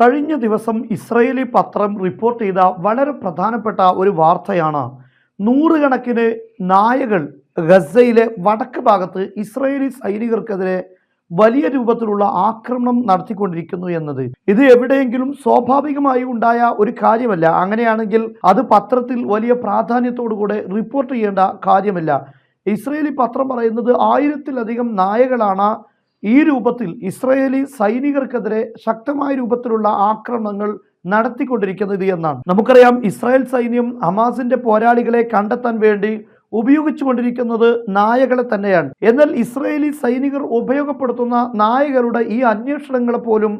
കഴിഞ്ഞ ദിവസം ഇസ്രയേലി പത്രം റിപ്പോർട്ട് ചെയ്ത വളരെ പ്രധാനപ്പെട്ട ഒരു വാർത്തയാണ്. നൂറുകണക്കിന് നായകൾ ഗസയിലെ വടക്ക് ഭാഗത്ത് ഇസ്രയേലി സൈനികർക്കെതിരെ വലിയ രൂപത്തിലുള്ള ആക്രമണം നടത്തിക്കൊണ്ടിരിക്കുന്നു എന്നത്. ഇത് എവിടെയെങ്കിലും സ്വാഭാവികമായി ഉണ്ടായ ഒരു കാര്യമല്ല. അങ്ങനെയാണെങ്കിൽ അത് പത്രത്തിൽ വലിയ പ്രാധാന്യത്തോടുകൂടെ റിപ്പോർട്ട് ചെയ്യേണ്ട കാര്യമല്ല. ഇസ്രയേലി പത്രം പറയുന്നത് ആയിരത്തിലധികം നായകളാണ് ഈ രൂപത്തിൽ ഇസ്രയേലി സൈനികർക്കെതിരെ ശക്തമായ രൂപത്തിലുള്ള ആക്രമണങ്ങൾ നടത്തിക്കൊണ്ടിരിക്കുന്നത് എന്നാണ്. നമുക്കറിയാം ഇസ്രായേൽ സൈന്യം ഹമാസിന്റെ പോരാളികളെ കണ്ടെത്താൻ വേണ്ടി ഉപയോഗിച്ചുകൊണ്ടിരിക്കുന്നത് നായകളെ തന്നെയാണ്. എന്നാൽ ഇസ്രയേലി സൈനികർ ഉപയോഗപ്പെടുത്തുന്ന നായകളുടെ ഈ അന്വേഷണങ്ങളെ പോലും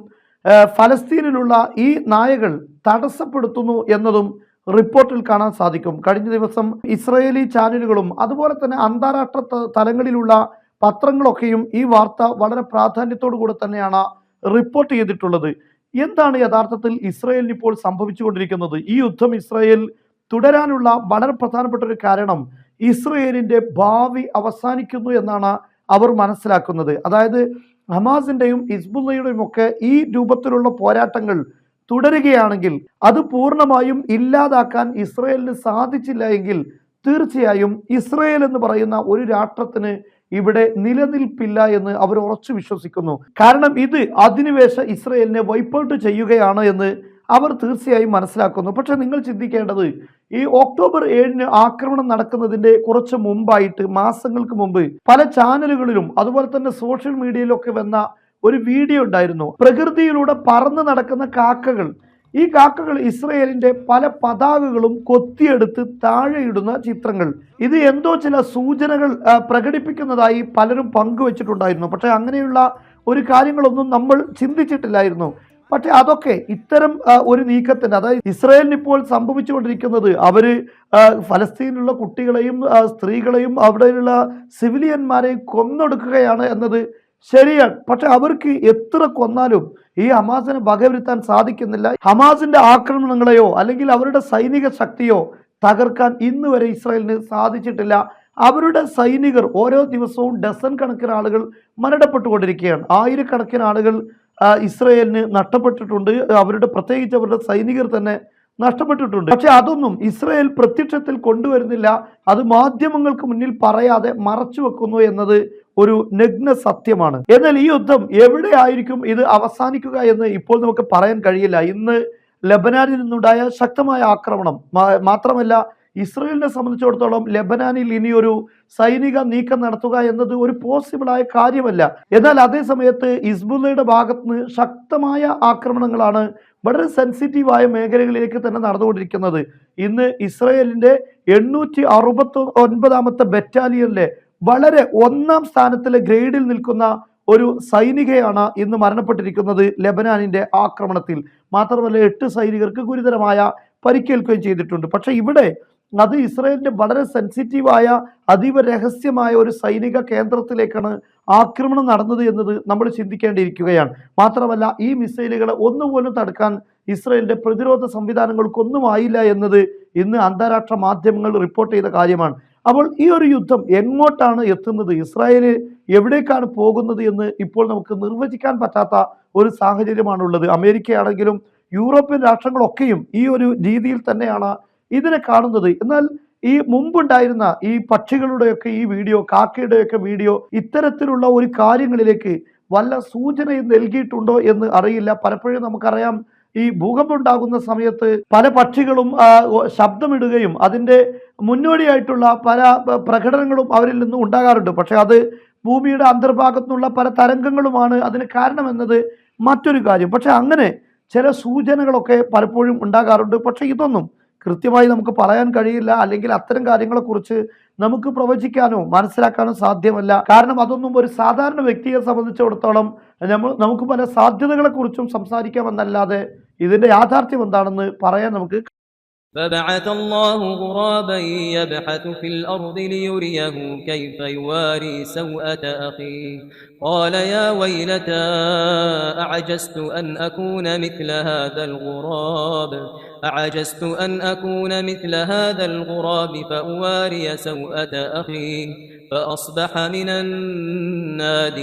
ഫലസ്തീനിലുള്ള ഈ നായകൾ തടസ്സപ്പെടുത്തുന്നു എന്നതും റിപ്പോർട്ടിൽ കാണാൻ സാധിക്കും. കഴിഞ്ഞ ദിവസം ഇസ്രയേലി ചാനലുകളും അതുപോലെ തന്നെ അന്താരാഷ്ട്ര തലങ്ങളിലുള്ള പത്രങ്ങളൊക്കെയും ഈ വാർത്ത വളരെ പ്രാധാന്യത്തോടു കൂടെ തന്നെയാണ് റിപ്പോർട്ട് ചെയ്തിട്ടുള്ളത്. എന്താണ് യഥാർത്ഥത്തിൽ ഇസ്രയേലിന് ഇപ്പോൾ സംഭവിച്ചുകൊണ്ടിരിക്കുന്നത്? ഈ യുദ്ധം ഇസ്രയേൽ തുടരാനുള്ള വളരെ പ്രധാനപ്പെട്ട ഒരു കാരണം ഇസ്രയേലിന്റെ ഭാവി അവസാനിക്കുന്നു എന്നാണ് അവർ മനസ്സിലാക്കുന്നത്. അതായത് ഹമാസിന്റെയും ഹിസ്ബുള്ളയുടെയും ഒക്കെ ഈ രൂപത്തിലുള്ള പോരാട്ടങ്ങൾ തുടരുകയാണെങ്കിൽ അത് പൂർണമായും ഇല്ലാതാക്കാൻ ഇസ്രയേലിന് സാധിച്ചില്ല എങ്കിൽ തീർച്ചയായും ഇസ്രയേൽ എന്ന് പറയുന്ന ഒരു രാഷ്ട്രത്തിന് ഇവിടെ നിലനിൽപ്പില്ല എന്ന് അവർ ഉറച്ചു വിശ്വസിക്കുന്നു. കാരണം ഇത് അധിനിവേശ ഇസ്രയേലിനെ വൈപ്പൗട്ട് ചെയ്യുകയാണ് എന്ന് അവർ തീർച്ചയായും മനസ്സിലാക്കുന്നു. പക്ഷെ നിങ്ങൾ ചിന്തിക്കേണ്ടത് ഈ ഒക്ടോബർ ഏഴിന് ആക്രമണം നടക്കുന്നതിന്റെ കുറച്ച് മുമ്പായിട്ട് മാസങ്ങൾക്ക് മുമ്പ് പല ചാനലുകളിലും അതുപോലെ തന്നെ സോഷ്യൽ മീഡിയയിലൊക്കെ വന്ന ഒരു വീഡിയോ ഉണ്ടായിരുന്നു. പ്രകൃതിയിലൂടെ പറന്ന് നടക്കുന്ന കാക്കകൾ ഈ കാക്കകൾ ഇസ്രയേലിന്റെ പല പതാകകളും കൊത്തിയെടുത്ത് താഴെയിടുന്ന ചിത്രങ്ങൾ. ഇത് എന്തോ ചില സൂചനകൾ പ്രകടിപ്പിക്കുന്നതായി പലരും പങ്കുവച്ചിട്ടുണ്ടായിരുന്നു. പക്ഷേ അങ്ങനെയുള്ള ഒരു കാര്യങ്ങളൊന്നും നമ്മൾ ചിന്തിച്ചിട്ടില്ലായിരുന്നു. പക്ഷേ അതൊക്കെ ഇത്തരം ഒരു നീക്കത്തിന് അതായത് ഇസ്രയേലിന് ഇപ്പോൾ സംഭവിച്ചുകൊണ്ടിരിക്കുന്നത് അവർ ഫലസ്തീനിലുള്ള കുട്ടികളെയും സ്ത്രീകളെയും അവിടെയുള്ള സിവിലിയന്മാരെയും കൊന്നൊടുക്കുകയാണ് എന്നത് ശരിയാണ്. പക്ഷെ അവർക്ക് എത്ര കൊന്നാലും ഈ ഹമാസിനെ വകവരുത്താൻ സാധിക്കുന്നില്ല. ഹമാസിന്റെ ആക്രമണങ്ങളെയോ അല്ലെങ്കിൽ അവരുടെ സൈനിക ശക്തിയോ തകർക്കാൻ ഇന്ന് വരെ ഇസ്രായേലിന് സാധിച്ചിട്ടില്ല. അവരുടെ സൈനികർ ഓരോ ദിവസവും ഡസൻ കണക്കിന് ആളുകൾ മരണപ്പെട്ടുകൊണ്ടിരിക്കുകയാണ്. ആയിരക്കണക്കിന് ആളുകൾ ഇസ്രയേലിന് നഷ്ടപ്പെട്ടിട്ടുണ്ട്. അവരുടെ പ്രത്യേകിച്ച് അവരുടെ സൈനികർ തന്നെ നഷ്ടപ്പെട്ടിട്ടുണ്ട്. പക്ഷെ അതൊന്നും ഇസ്രയേൽ പ്രത്യക്ഷത്തിൽ കൊണ്ടുവരുന്നില്ല. അത് മാധ്യമങ്ങൾക്ക് മുന്നിൽ പറയാതെ മറച്ചു വെക്കുന്നു എന്നത് ഒരു നഗ്ന സത്യമാണ്. എന്നാൽ ഈ യുദ്ധം എവിടെ ആയിരിക്കും ഇത് അവസാനിക്കുക എന്ന് ഇപ്പോൾ നമുക്ക് പറയാൻ കഴിയില്ല. ഇന്ന് ലബനാനിൽ നിന്നുണ്ടായ ശക്തമായ ആക്രമണം മാത്രമല്ല ഇസ്രയേലിനെ സംബന്ധിച്ചിടത്തോളം ലെബനാനിൽ ഇനിയൊരു സൈനിക നീക്കം നടത്തുക എന്നത് ഒരു പോസിബിളായ കാര്യമല്ല. എന്നാൽ അതേ സമയത്ത് ഇസ്ബുള്ളയുടെ ഭാഗത്ത് നിന്ന് ശക്തമായ ആക്രമണങ്ങളാണ് വളരെ സെൻസിറ്റീവായ മേഖലകളിലേക്ക് തന്നെ നടന്നുകൊണ്ടിരിക്കുന്നത്. ഇന്ന് ഇസ്രയേലിന്റെ എണ്ണൂറ്റി അറുപത്തി ഒൻപതാമത്തെ ബറ്റാലിയനിലെ വളരെ ഒന്നാം സ്ഥാനത്തിലെ ഗ്രേഡിൽ നിൽക്കുന്ന ഒരു സൈനികയാണ് ഇന്ന് മരണപ്പെട്ടിരിക്കുന്നത് ലെബനാനിന്റെ ആക്രമണത്തിൽ. മാത്രമല്ല എട്ട് സൈനികർക്ക് ഗുരുതരമായ പരിക്കേൽക്കുകയും ചെയ്തിട്ടുണ്ട്. പക്ഷേ ഇവിടെ അത് ഇസ്രയേലിന്റെ വളരെ സെൻസിറ്റീവായ അതീവ രഹസ്യമായ ഒരു സൈനിക കേന്ദ്രത്തിലേക്കാണ് ആക്രമണം നടന്നത് എന്നത് നമ്മൾ ചിന്തിക്കേണ്ടിയിരിക്കുകയാണ്. മാത്രമല്ല ഈ മിസൈലുകളെ ഒന്നുപോലും തടുക്കാൻ ഇസ്രയേലിന്റെ പ്രതിരോധ സംവിധാനങ്ങൾക്കൊന്നും ആയില്ല എന്നത് ഇന്ന് അന്താരാഷ്ട്ര മാധ്യമങ്ങൾ റിപ്പോർട്ട് ചെയ്ത കാര്യമാണ്. അപ്പോൾ ഈ ഒരു യുദ്ധം എങ്ങോട്ടാണ് എത്തുന്നത്? ഇസ്രായേൽ എവിടേക്കാണ് പോകുന്നത് എന്ന് ഇപ്പോൾ നമുക്ക് നിർവചിക്കാൻ പറ്റാത്ത ഒരു സാഹചര്യമാണുള്ളത്. അമേരിക്കയാണെങ്കിലും യൂറോപ്യൻ രാഷ്ട്രങ്ങളൊക്കെയും ഈ ഒരു രീതിയിൽ തന്നെയാണ് ഇതിനെ കാണുന്നത്. എന്നാൽ ഈ മുമ്പുണ്ടായിരുന്ന ഈ പക്ഷികളുടെയൊക്കെ ഈ വീഡിയോ കാക്കയുടെയൊക്കെ വീഡിയോ ഇത്തരത്തിലുള്ള ഒരു കാര്യങ്ങളിലേക്ക് വല്ല സൂചനയും നൽകിയിട്ടുണ്ടോ എന്ന് അറിയില്ല. പലപ്പോഴും നമുക്കറിയാം ഈ ഭൂകമ്പം ഉണ്ടാകുന്ന സമയത്ത് പല പക്ഷികളും ശബ്ദമിടുകയും അതിന്റെ മുന്നോടിയായിട്ടുള്ള പല പ്രകടനങ്ങളും അവരിൽ നിന്നും ഉണ്ടാകാറുണ്ട്. പക്ഷേ അത് ഭൂമിയുടെ അന്തർഭാഗത്തുനിന്നുള്ള പല തരംഗങ്ങളുമാണ് അതിന് കാരണമെന്നത് മറ്റൊരു കാര്യം. പക്ഷേ അങ്ങനെ ചില സൂചനകളൊക്കെ പലപ്പോഴും ഉണ്ടാകാറുണ്ട്. പക്ഷേ ഇതൊന്നും കൃത്യമായി നമുക്ക് പറയാൻ കഴിയില്ല. അല്ലെങ്കിൽ അത്തരം കാര്യങ്ങളെക്കുറിച്ച് നമുക്ക് പ്രവചിക്കാനോ മനസ്സിലാക്കാനോ സാധ്യമല്ല. കാരണം അതൊന്നും ഒരു സാധാരണ വ്യക്തിയെ സംബന്ധിച്ചിടത്തോളം നമ്മൾ നമുക്ക് പല സാധ്യതകളെക്കുറിച്ചും സംസാരിക്കാമെന്നല്ലാതെ ഇതിന്റെ യാഥാർത്ഥ്യം എന്താണെന്ന് പറയാൻ നമുക്ക് فبعث الله غرابا يبحث في الأرض ليريه كيف يواري سوءة أخيه. قال يا ويلتى أعجزت أن أكون مثل هذا الغراب؟ أعجزت أن أكون مثل هذا الغراب فأواري سوءة أخي فأصبح من النادمين.